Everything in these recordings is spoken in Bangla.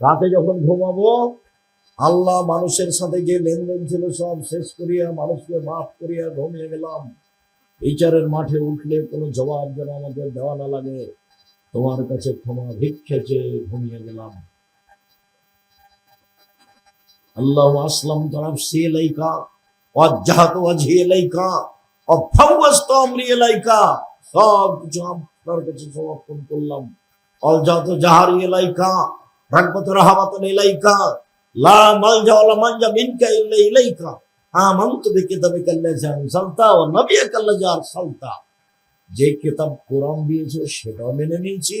রাতে যখন ঘুমাবো, আল্লাহ মানুষের সাথে যে লেনদেন ছিল সব শেষ করিয়া মানুষকে মাফ করিয়া ঘুমিয়ে গেলাম। বিচারের মাঠে উঠলে কোনো জবাব যেন আমাদের দেওয়া না লাগে। তোমার কাছে ক্ষমা ভিক্ষে চেয়ে ঘুমিয়ে গেলাম। আল্লাহ আসলাম তরফসি ইলাইকা ওয়াজ্জাহাত ওয়াজহি ইলাইকা ওয়াফাওয়াজতু আমরি ইলাইকা সব কিছু আপনার কাছে সমর্পণ করলাম। অলজাত জাহারি ইলাইকা ইলাইকা লা মালজা ওয়ালা মানজা মিনকা ইল্লা ইলাইকা। ওয়া যে কিতাব কোরআন দিয়েছ মেনে নিয়েছি।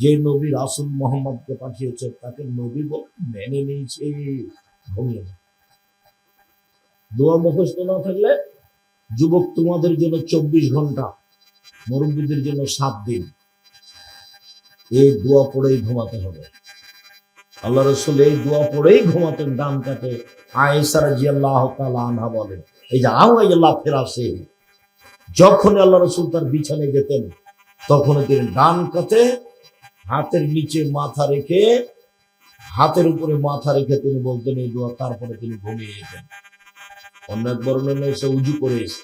যে নবী রাসূল মোহাম্মদকে পাঠিয়েছে তাকে নবী বলে মেনে নিয়েছি। দোয়া মুখস্থ না থাকলে যুবক তোমাদের জন্য চব্বিশ ঘণ্টা, মুরব্বীদের জন্য সাত দিন। এই দোয়া পড়েই ঘুমাতে হবে। আল্লাহ রসুল এই দোয়া পড়েই ঘুমাতেন, ডান কাতে আয়েসার জি আল্লাহ আনহা বলেন, এই যে আল্লাহ ফেরাসে যখন আল্লাহ রসুল তার বিছানে যেতেন তখন তিনি ডান কাতে হাতের নিচে মাথা রেখে, হাতের উপরে মাথা রেখে তিনি বলতেন, এই দোয়া তারপরে তিনি ঘুমিয়ে যেতেন। অন্য এক বর্ণনা এসে উজু করে এসে,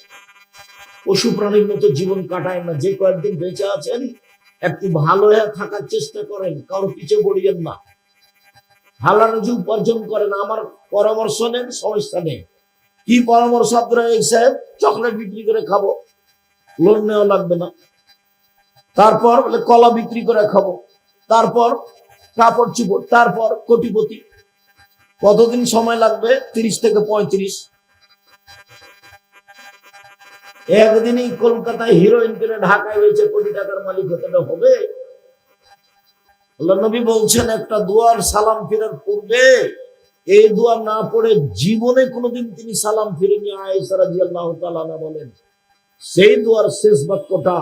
পশু প্রাণীর মতো জীবন কাটায় না, যে কয়েকদিন বেঁচে আছেন, একটু ভালো থাকার চেষ্টা করেন, কারও পিছে পড়িয়েন না। হালাল রুজি উপার্জন করেন, আমার পরামর্শ নেন, সমস্যা নেই। কি পরামর্শ আপনারা এই সাহেব? চকলেট বিক্রি করে খাব। লোন নেওয়া লাগবে না। তারপর কলা বিক্রি করে খাব। তারপর কাপড় চিপড়, তারপর কোটিপতি। কতদিন সময় লাগবে? তিরিশ থেকে পঁয়ত্রিশ। একদিনই কলকাতায় হিরোইন কিনে ঢাকায় হয়েছে কোটি টাকার মালিক হতে হবে। আল্লাহ নবী বলছেন, একটা দুয়ার সালাম ফিরার পূর্বে এই দোয়া না পড়ে জীবনে কোনোদিন তিনি সালাম ফিরে নিয়ে আয়েশা রাদিয়াল্লাহু তাআলা বলেন, সেই দোয়ার শেষ বাক্যটা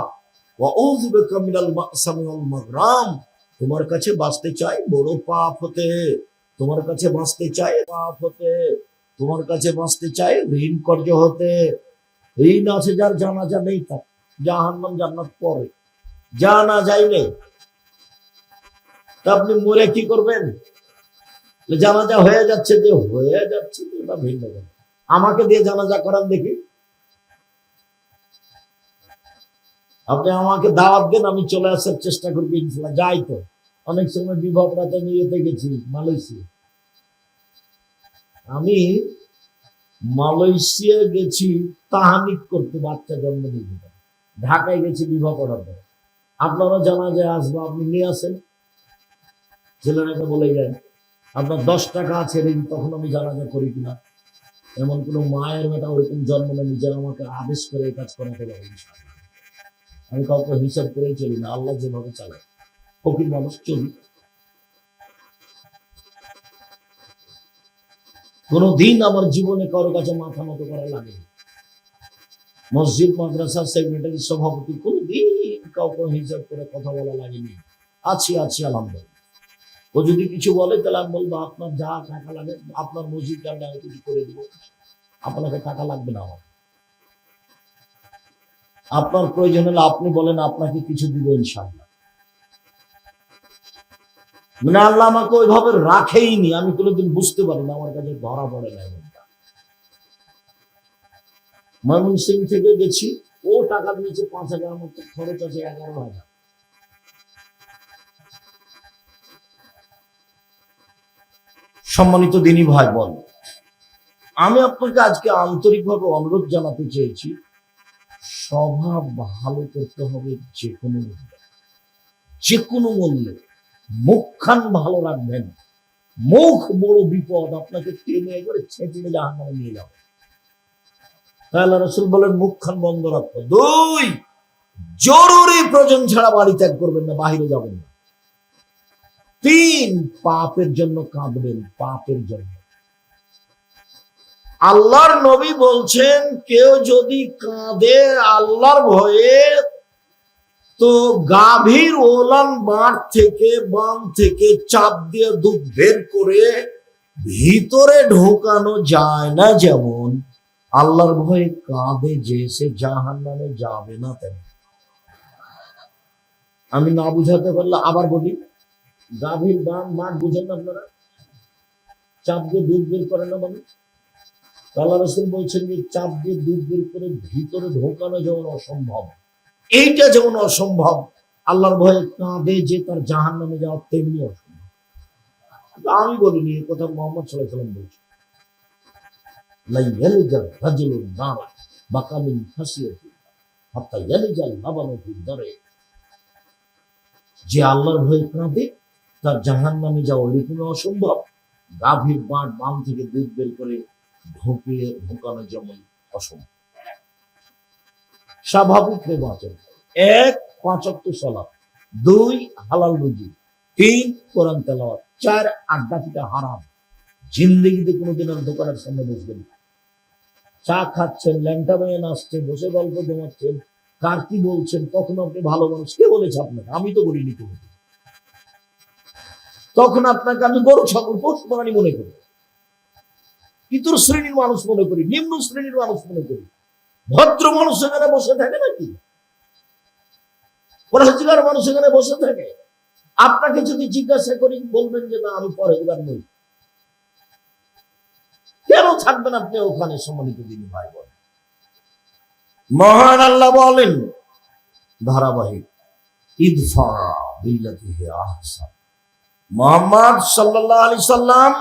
তোমার কাছে বাঁচতে চাই বড় পাপ হতে, তোমার কাছে বাঁচতে চাই পাপ হতে, তোমার কাছে বাঁচতে চাই ঋণ কর্য হতে, ঋণ আছে যার জানাজা নেই তার জাহান্নাম জান্নাত পরে জানা যাইলে তা আপনি মরে কি করবেন? জানাজা হয়ে যাচ্ছে যে, হয়ে যাচ্ছে আমাকে দিয়ে জানাজা করান দেখি। আপনি আমাকে দাওয়াত দেন, আমি চলে আসার চেষ্টা করব যাই তো। অনেক সময় বিভব রাতে নিয়েতে গেছি, মালয়েশিয়া। আমি মালয়েশিয়া গেছি, তাহানিক করতে বাচ্চা জন্ম ঢাকায় গেছি বিবাহ পড়াতে। আপনারা জানা যায় আসব, আপনি নিয়ে আসেন। ছেলেরাকে বলে যায় আপনার দশ টাকা আছে ঋণ, তখন আমি জানাজা করি কিনা? এমন কোনো মায়ের বেটা ওরকম জন্ম নেই যে আমাকে আদেশ করে এই কাজ করাতে পারে আমি কাউকে হিসাব করেই চলি না, আল্লাহ যেভাবে চালায়, ফকির মানুষ চলি। কোনোদিন আমার জীবনে কারও কাছে মাথা মতো করা লাগে মসজিদ, মাদ্রাসা, সেক্রেটারি, সভাপতি, কোনোদিন কাউকে হিসাব করে কথা বলা লাগেনি। আছি আছি, আলহামদুলিল্লাহ। ও যদি কিছু বলে, তাহলে আমি বলব, আপনার যা টাকা লাগে, আপনার মসজিদ কারণে আমি কিছু করে দিব। আপনাকে টাকা লাগবে না আমার। আপনার প্রয়োজন হলে আপনি বলেন, আপনাকে কিছু দিব ইনশাআল্লাহ। মানে আল্লাহ আমাকে ওইভাবে রাখেইনি, আমি কোনোদিন বুঝতে পারি না আমার কাছে ধরা পড়ে না এমনটা। ময়মনসিং থেকে গেছি, ও টাকা দিয়েছে পাঁচ হাজার মতো, খরচ আছে এগারো হাজার। সম্মানিত দিনী ভাই বোন আমি আপনাকে আজকে আন্তরিকভাবে অনুরোধ জানাতে চেয়েছি স্বভাব ভালো করতে হবে যে কোনো মূল্যে। যে কোনো মূল্যে। মুখখান ভালো রাখবেন। মুখ বড় বিপদ, আপনাকে টেনে করে ছেঁচড়ে জাহান নামে নিয়ে যাবে। তাহলে রসুল বলেন, মুখখান বন্ধ রাখো। দুই, জরুরি প্রয়োজন ছাড়া বাড়ি ত্যাগ করবেন না, বাহিরে যাবেন না। তিন পাপের জন্য কাঁদবেন, পাপের জন্য। আল্লাহর নবী বলছেন, কেউ যদি কাঁদে আল্লাহর ভয়ে, তো গাভীর ওলান বাঁধ থেকে, বাম থেকে চাপ দিয়ে দুধ বের করে ভিতরে ঢোকানো যায় না যেমন, আল্লাহর ভয়ে কাঁদে যে, সে জাহান নামে যাবে না তেমন। আমি না বুঝাতে পারলে আবার বলি গাভীর বাম, মাঠ বুঝেন আপনারা? চাপ দিয়ে দুধ বের করে না মানে? আল্লাহ রসুল বলছেন যে, চাপ দিয়ে দুধ বের করে ভিতরে ঢোকানো যেমন অসম্ভব। এইটা যেমন অসম্ভব, আল্লাহর ভয়ে কাঁদে যে তার জাহান নামে যাওয়া তেমনি অসম্ভব। আমি বলিনি এ কথা মোহাম্মদ সাল্লাম বলছি যে আল্লাহর ভয়ে কাঁদে তার জাহান নামে যাওয়া এরকম অসম্ভব। গাভীর বাঁট বাম থেকে দুধ বের করে ঢোকিয়ে ঢোকানো যেমন অসম্ভব। স্বাভাবিক হয়ে বাঁচেন এক পাঁচক্ত সলা দুই, হালাল রুজি। তিন, কোরআন তেলাওয়াত। চার, আড্ডা পিটা হারাম। জিন্দিগিতে কোনোদিন আর দোকানের সামনে বসবেন চা খাচ্ছেন, ল্যাংটা মেয়ে নাচছেন, বসে গল্প জমাচ্ছেন। কার কি বলছেন, তখন আপনি ভালো মানুষ। কে বলেছে আপনাকে? আমি তো বলিনি কোনোদিন তখন আপনাকে আমি গরু, ছাগল, পশু, প্রাণী মনে করি। পিতর শ্রেণির মানুষ মনে করি, নিম্ন শ্রেণির মানুষ মনে করি। ভদ্র মানুষ এখানে বসে থাকে নাকি? পরেজগার মানুষ এখানে বসে থাকে। আপনাকে যদি জিজ্ঞাসা করি, বলবেন যে, না, আমি পরেজগার নই। কেন থাকবেন আপনি ওখানে সম্মানিত দিনী ভাই বোন? মহান আল্লাহ বলেন, ধারাবাহিক, ইদফা বিল্লাতি হে আহসান। মোহাম্মদ সাল্লাল্লাহু আলাইহি সাল্লাম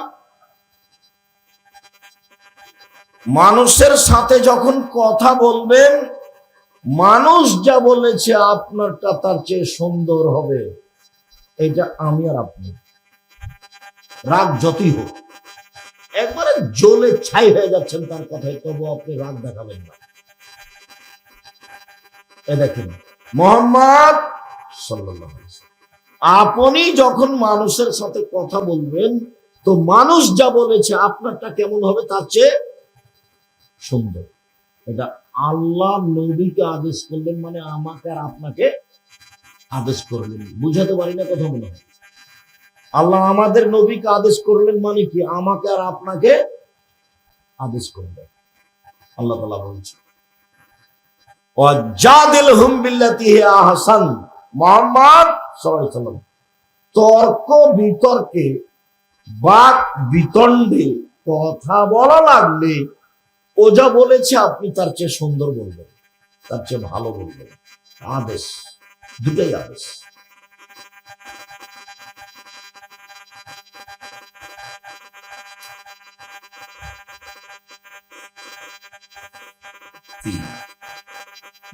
মানুষের সাথে যখন কথা বলবেন মানুষ যা বলেছে আপনারটা তার চেয়ে সুন্দর হবে। এটা আমি আর আপনি। রাগ যতই হোক একবারে জ্বলে ছাই হয়ে যাচ্ছেন তার কথায় তবু আপনি রাগ দেখাবেন না। এ দেখেন মোহাম্মদ ওয়াসাল্লাম, আপনি যখন মানুষের সাথে কথা বলবেন, তো মানুষ যা বলেছে আপনারটা কেমন হবে? তার চেয়ে সুন্দর। এটা আল্লাহ নবীকে আদেশ করলেন মানে আমাকে আর আপনাকে আদেশ করলেন। বুঝাতে পারি না কথা মনে হয়। আল্লাহ আমাদের নবীকে আদেশ করলেন মানে কি? আমাকে আর আপনাকে আদেশ করলেন। আল্লাহ তালা বলছে মোহাম্মদ তর্ক বিতর্কে, বাক বিতণ্ডে কথা বলা লাগলে ও যা বলেছে আপনি তার চেয়ে সুন্দর বলবেন, তার চেয়ে ভালো বলবেন। আদেশ, দুটাই আদেশ।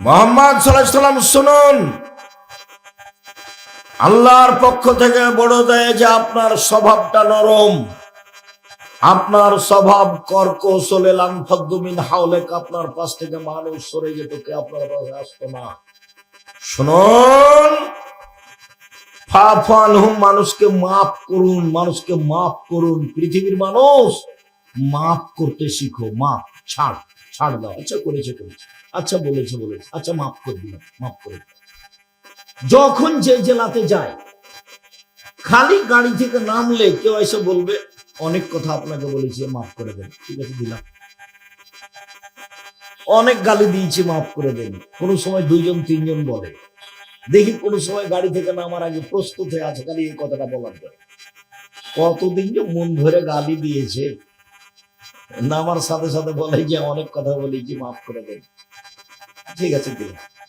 মোহাম্মদ সাল্লাহ সাল্লাম শুনুন। আল্লাহর পক্ষ থেকে বড় দেয় যে আপনার স্বভাবটা নরম। আপনার স্বভাব কর্কশলে লানফদ্দুমিন হাওলেক, আপনার পাশ থেকে মানুষ সরে যেত কে আপনার পাশে আসতো না। শুনুন। ফাফান হুম মানুষকে মাফ করুন, মানুষকে মাফ করুন। পৃথিবীর মানুষ মাফ করতে শিখো, মাফ, ছাড় ছাড় দাও। আচ্ছা করেছে করেছে। আচ্ছা বলেছে বলেছে। আচ্ছা মাফ করে দিলাম, মাফ করে দিলাম। যখন যে জেলাতে যায়, খালি গাড়ি থেকে নামলে কেউ এসে বলবে, অনেক কথা আপনাকে বলেছি, মাফ করে দেন। ঠিক আছে, দিলাম। অনেক গালি দিয়েছি, মাফ করে দেন। কোনো সময় দুইজন, তিনজন বলে। দেখি কোনো সময় গাড়ি থেকে নামার আগে প্রস্তুত হয়ে আছে খালি এই কথাটা বলার জন্য। কতদিন যে মন ধরে গালি দিয়েছে। নামার সাথে সাথে বলে যে, অনেক কথা বলেছি, মাফ করে দেন। ঠিক আছে, দিলাম।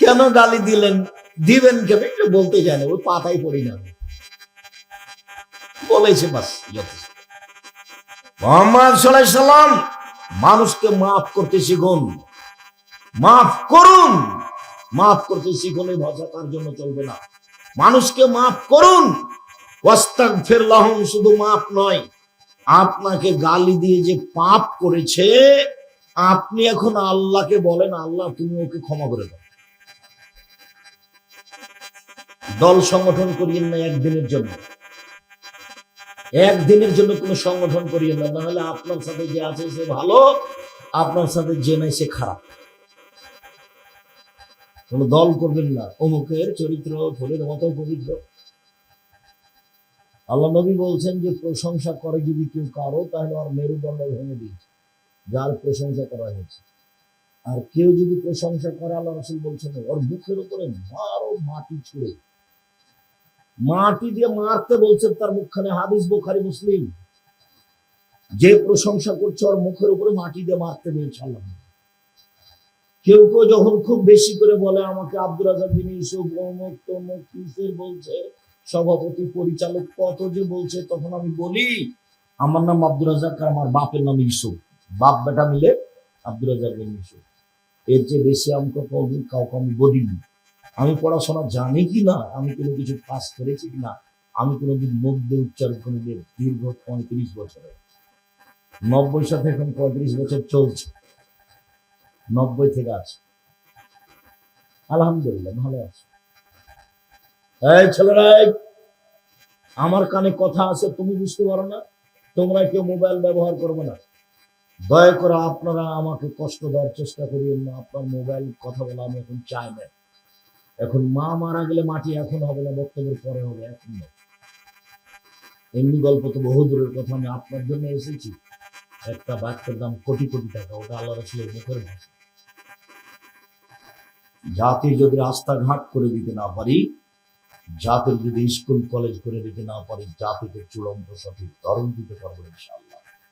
কেন গালি দিলেন? দিবেন কেন? এটা বলতে চায় না, ওই পাতাই পড়ি না। বলেছে বাস, যথেষ্ট। মোহাম্মদ সাল্লাম মানুষকে মাফ করতে শিখুন। মাফ করুন। মাফ করতে শিখুন, এই ভাষা তার জন্য চলবে না। মানুষকে মাফ করুন। ওয়াস্তাগফির লাহুম শুধু মাফ নয়, আপনাকে গালি দিয়ে যে পাপ করেছে, আপনি এখন আল্লাহকে বলেন, আল্লাহ তুমি ওকে ক্ষমা করে দাও। দল সংগঠন করিয়েন না একদিনের জন্য। একদিনের জন্য কোনো সংগঠন করিয়েন না। নাহলে আপনার সাথে যে আছে সে ভালো, আপনার সাথে যে নাই সে খারাপ। কোনো দল করবেন না। অমুকের চরিত্র, ফুলের মতো পবিত্র। আল্লাহ নবী বলছেন যে, প্রশংসা করে যদি কেউ কারও, তাহলে আর মেরুদণ্ড ভেঙে দিয়েছে যার প্রশংসা করা হয়েছে। আর কেউ যদি প্রশংসা করে, আল্লাহ রসুল বলছেন, ওর মুখের উপরে মারো মাটি ছুঁড়ে। মাটি দিয়ে মারতে বলছে তার মুখখানে হাদিস, বোখারি, মুসলিম। যে প্রশংসা করছে ওর মুখের উপরে মাটি দিয়ে মারতে বলছে আল্লাহ কেউ কেউ যখন খুব বেশি করে বলে, আমাকে আব্দুল রাজাক বিন ইউসুফ, অমুক বলছে? সভাপতি, পরিচালক, কত যে বলছে? তখন আমি বলি, আমার নাম আব্দুল রাজাক আর আমার বাপের নাম ইউসুফ। বাপ, বেটা মিলে আব্দুল রাজাক বিন ইউসুফ। এর চেয়ে বেশি আমাকে কাউকে আমি বলিনি। আমি পড়াশোনা জানি কি না, আমি কোনো কিছু পাস করেছি কি না, আমি কোনোদিন মুখ দিয়ে উচ্চারণ করে দীর্ঘ পঁয়ত্রিশ বছরে নব্বই সাথে এখন পঁয়ত্রিশ বছর চলছে। নব্বই থেকে আছে। আলহামদুলিল্লাহ, ভালো আছে। এই ছেলেরা আমার কানে কথা আছে, তুমি বুঝতে পারো না, তোমরা কেউ মোবাইল ব্যবহার করবে না। দয়া করে আপনারা আমাকে কষ্ট দেওয়ার চেষ্টা করিয়েন না, আপনার মোবাইল কথা বলা আমি এখন চাই না। এখন মা মারা গেলে মাটি এখন হবে না, বক্তব্যের পরে হবে, এখন। এমনি গল্প তো বহু দূরের কথা, আমি আপনার জন্য এসেছি। একটা বাচ্চার দাম কোটি কোটি টাকা, ওটা আল্লাহ রসুলের মুখের ভাষা। জাতির যদি রাস্তাঘাট করে দিতে না পারি, জাতির যদি স্কুল, কলেজ করে দিতে না পারি, জাতিকে চূড়ান্ত সঠিক ধরন দিতে পারব ইনশাআল্লাহ।